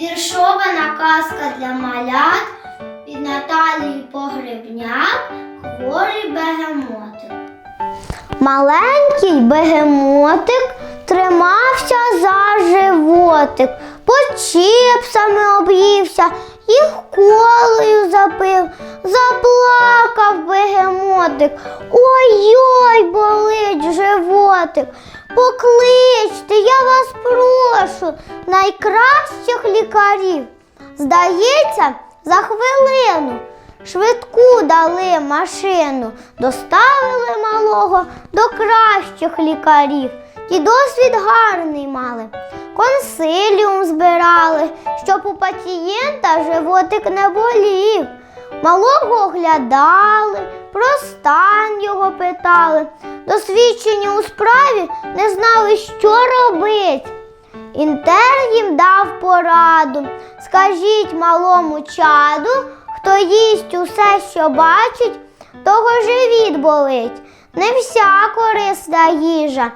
Віршована казка для малят від Наталії Погребняк Хворий бегемотик. Маленький бегемотик тримався за животик, почіпсами об'ївся, їх колою запив, заплакав бегемотик. Ой-ой, болить животик. Покличте, я вас прошу, найкращих лікарів. Здається, за хвилину швидку дали машину, доставили малого до кращих лікарів. Ті досвід гарний мали. Консиліум збирали, щоб у пацієнта животик не болів. Малого оглядали, про стан його питали. Досвідчені у справі не знали, що робить. Інтерн їм дав пораду. Скажіть малому чаду, хто їсть усе, що бачить, того живіт болить. Не вся корисна їжа,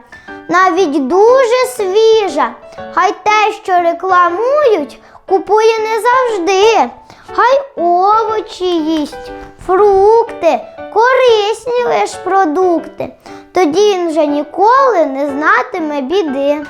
навіть дуже свіжа. Хай те, що рекламують, купує не завжди. Хай овочі їсть, фрукти, корисні лиш продукти. Тоді він вже ніколи не знатиме біди.